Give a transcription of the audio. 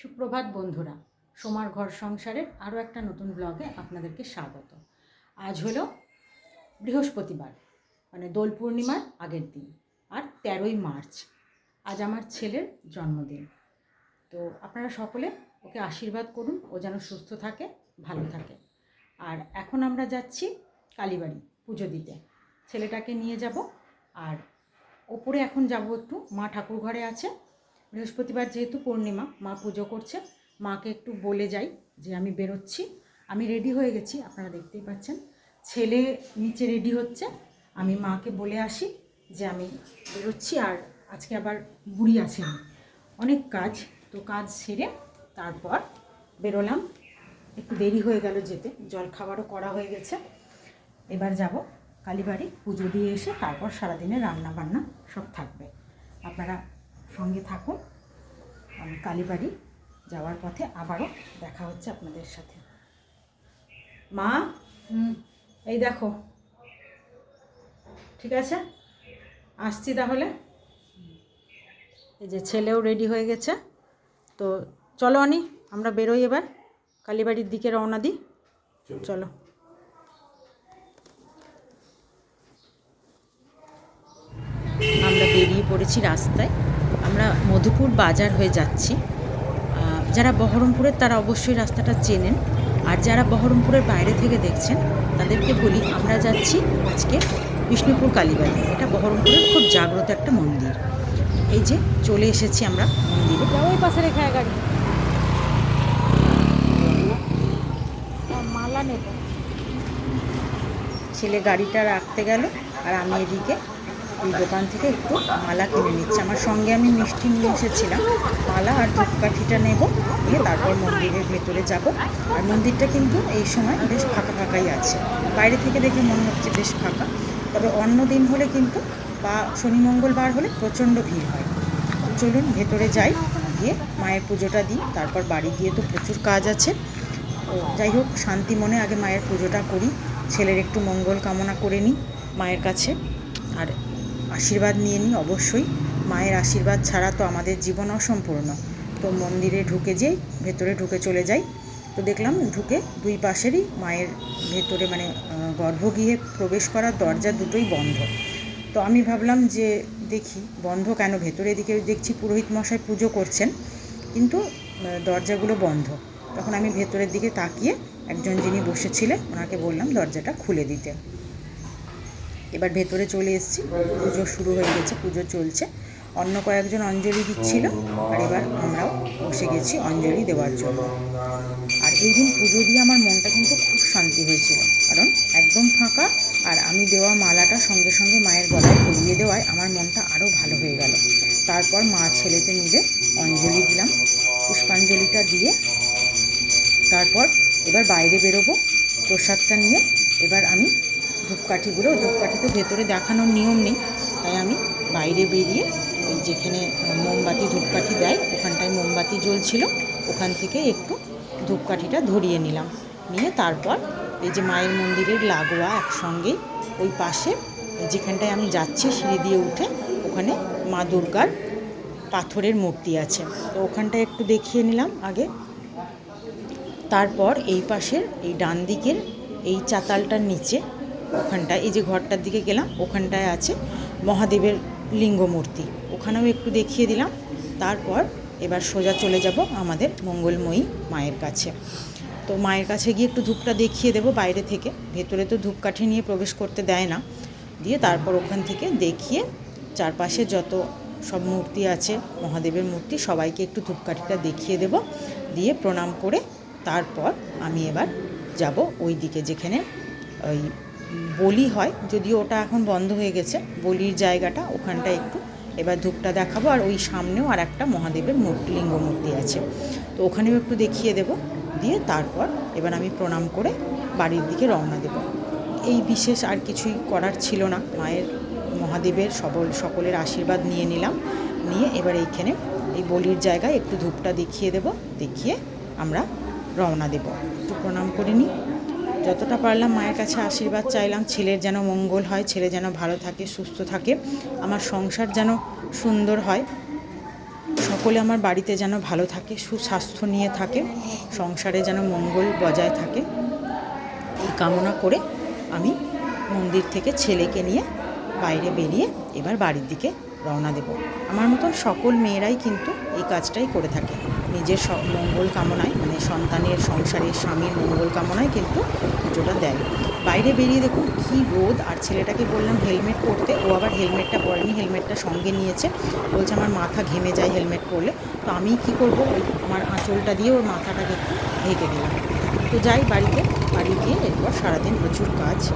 সুপ্রভাত বন্ধুরা, সোমার ঘর সংসারের আরও একটা নতুন ব্লগে আপনাদেরকে স্বাগত। আজ হলো বৃহস্পতিবার মানে দোল পূর্ণিমার আগের দিন, আর তেরোই মার্চ, আজ আমার ছেলের জন্মদিন। তো আপনারা সকলে ওকে আশীর্বাদ করুন, ও যেন সুস্থ থাকে, ভালো থাকে। আর এখন আমরা যাচ্ছি কালীবাড়ি পুজো দিতে। ছেলেটাকে নিয়ে যাব, আর ওপরে এখন যাব একটু, মা ঠাকুর ঘরে আছে বৃহস্পতিবার যেহেতু পূর্ণিমা, মা পুজো করছে, মাকে একটু বলে যাই যে আমি বেরোচ্ছি। আমি রেডি হয়ে গেছি, আপনারা দেখতেই পাচ্ছেন। ছেলে নিচে রেডি হচ্ছে, আমি মাকে বলে আসি যে আমি বেরোচ্ছি আর আজকে আবার বুড়ি আছেন অনেক কাজ, তো কাজ সেরে তারপর বেরোলাম। একটু দেরি হয়ে গেল যেতে, জল খাবারও করা হয়ে গেছে। এবার যাব কালীবাড়ি, পুজো দিয়ে এসে তারপর সারাদিনে রান্না বান্না সব থাকবে। আপনারা সঙ্গে থাকুন। আমি কালীবাড়ি যাওয়ার পথে আবারও দেখা হচ্ছে আপনাদের সাথে। মা? এই দেখো। ঠিক আছে? আসছি তাহলে। এই যে ছেলেও রেডি হয়ে গেছে। তো চলো অনি আমরা বেরোই এবার। কালীবাড়ির দিকে রওনা দিই। চলো। আমরা বেরিয়ে পড়েছি রাস্তায়। আমরা মধুপুর বাজার হয়ে যাচ্ছি। যারা বহরমপুরের তারা অবশ্যই রাস্তাটা চেনেন। আর যারা বহরমপুরের বাইরে থেকে দেখছেন তাদেরকে বলি আমরা যাচ্ছি আজকে বিষ্ণুপুর কালীবাড়ি। এটা বহরমপুরের খুব জাগ্রত একটা মন্দির। এই যে চলে এসেছি আমরা মন্দিরে। ওই পাশে রেখে গাড়ি। মালা নেব। ছেলে গাড়িটা রাখতে গেল আর আমি এদিকে এই দোকান থেকে একটু মালা কিনে নিচ্ছি। আমার সঙ্গে আমি মিষ্টি নিয়ে এসেছিলাম মালা আর ধূপকাঠিটা নেব নিয়ে তারপর মন্দিরের ভেতরে যাব। আর মন্দিরটা কিন্তু এই সময় বেশ ফাঁকা ফাঁকাই আছে। বাইরে থেকে দেখে মনে হচ্ছে বেশ ফাঁকা। তবে অন্য দিন হলে কিন্তু বা শনি, মঙ্গলবার হলে প্রচণ্ড ভিড় হয়। চলুন ভেতরে যাই, গিয়ে মায়ের পুজোটা দিই। তারপর বাড়ি গিয়ে তো প্রচুর কাজ আছে। যাই হোক, শান্তি মনে আগে মায়ের পুজোটা করি। ছেলের একটু মঙ্গল কামনা করে নিই মায়ের কাছে। আর আশীর্বাদ নিয়ে নিই অবশ্যই। মায়ের আশীর্বাদ ছাড়া তো আমাদের জীবন অসম্পূর্ণ। তো মন্দিরে ঢুকে যেই, ভেতরে ঢুকে চলে যাই। তো দেখলাম ঢুকে দুই পাশেরই মায়ের ভেতরে মানে গর্ভগৃহে প্রবেশ করার দরজা দুটোই বন্ধ। তো আমি ভাবলাম যে দেখি, বন্ধ কেন? ভেতরে এদিকে দেখছি পুরোহিত মশাই পুজো করছেন, কিন্তু দরজাগুলো বন্ধ। তখন আমি ভেতরের দিকে তাকিয়ে একজন যিনি বসেছিলেন, ওনাকে বললাম দরজাটা খুলে দিতে। এবার ভেতরে চলে এসেছি। পুজো শুরু হয়ে গেছে, পুজো চলছে। অন্য কয়েকজন অঞ্জলি দিচ্ছিল, আর এবার আমরাও বসে গেছি অঞ্জলি দেওয়ার জন্য। আর এই দিন পুজো দিয়ে আমার মনটা কিন্তু খুব শান্তি হয়েছিল। কারণ একদম ফাঁকা, আর আমি দেওয়া মালাটা সঙ্গে সঙ্গে মায়ের গলায় পরিয়ে দেওয়ায় আমার মনটা আরও ভালো হয়ে গেল। তারপর মা ছেলেতে মিলে অঞ্জলি দিলাম, পুষ্পাঞ্জলিটা দিয়ে। তারপর এবার বাইরে বেরোবো, প্রসাদটা নিয়ে। এবার আমি ধূপকাঠিগুলো ধূপকাঠি তো ভেতরে দেখানোর নিয়ম নেই। তাই আমি বাইরে বেরিয়ে ওই যেখানে মোমবাতি, ধূপকাঠি দেয়, ওখানটায় মোমবাতি জ্বলছিল। ওখান থেকে একটু ধূপকাঠিটা ধরিয়ে নিলাম। নিয়ে তারপর এই যে মায়ের মন্দিরের লাগোয়া একসঙ্গেই ওই পাশে যেখানটায় আমি যাচ্ছি, সিঁড়ি দিয়ে উঠে ওখানে মা দুর্গার পাথরের মূর্তি আছে। তো ওখানটায় একটু দেখিয়ে নিলাম আগে। তারপর এই পাশের, এই ডান দিকের এই চাতালটার নিচে ওখানটায়, এই যে ঘরটার দিকে গেলাম, ওখানটায় আছে মহাদেবের লিঙ্গ মূর্তি ওখানেও একটু দেখিয়ে দিলাম, তারপর এবার সোজা চলে যাব আমাদের মঙ্গলময়ী মায়ের কাছে। তো মায়ের কাছে গিয়ে একটু ধূপটা দেখিয়ে দেবো বাইরে থেকে। ভেতরে তো ধূপকাঠি নিয়ে প্রবেশ করতে দেয় না। দিয়ে তারপর ওখান থেকে দেখিয়ে চারপাশে যত সব মূর্তি আছে, মহাদেবের মূর্তি, সবাইকে একটু ধূপকাঠিটা দেখিয়ে দেব। দিয়ে প্রণাম করে তারপর আমি এবার যাব ওই দিকে যেখানে ওই বলি হয়, যদিও ওটা এখন বন্ধ হয়ে গেছে, বলির জায়গাটা ওখানটা একটু। এবার ধূপটা দেখাবো, আর ওই সামনেও আর একটা মহাদেবের মূর্তি, লিঙ্গ মূর্তি আছে। তো ওখানেও একটু দেখিয়ে দেব, দিয়ে তারপর এবার আমি প্রণাম করে বাড়ির দিকে রওনা দেব। এই বিশেষ আর কিছুই করার ছিল না, মায়ের, মহাদেবের সবল, সকলের আশীর্বাদ নিয়ে নিলাম। নিয়ে এবার এইখানে এই বলির জায়গায় একটু ধূপটা দেখিয়ে দেব, দেখিয়ে আমরা রওনা দেব। একটু প্রণাম করে নিই। যতটা পারলাম মায়ের কাছে আশীর্বাদ চাইলাম, ছেলের যেন মঙ্গল হয়, ছেলে যেন ভালো থাকে, সুস্থ থাকে, আমার সংসার যেন সুন্দর হয়, সকলে আমার বাড়িতে যেন ভালো থাকে, সুস্বাস্থ্য নিয়ে থাকে, সংসারে যেন মঙ্গল বজায় থাকে, এই কামনা করে আমি মন্দির থেকে ছেলেকে নিয়ে বাইরে বেরিয়ে এবার বাড়ির দিকে রওনা দেব। আমার মতন সকল মেয়েরাই কিন্তু এই কাজটাই করে থাকে। নিজের মঙ্গল কামনায় মানে সন্তানের, সংসারের স্বামীর মঙ্গল কামনায় কিন্তু পুজোটা দেয়। বাইরে বেরিয়ে দেখুন কী রোদ, আর ছেলেটাকে বললাম হেলমেট পরতে, ও আবার হেলমেটটা পরেনি, হেলমেটটা সঙ্গে নিয়েছে। বলছে, আমার মাথা ঘেমে যায় হেলমেট পরলে। তো আমি কি করব? ওই আমার আঁচলটা দিয়ে ওর মাথাটাকে একটু ঢেকে দিলাম। তো যাই বাড়িতে, বাড়ি গিয়ে এরপর সারাদিন প্রচুর কাজ।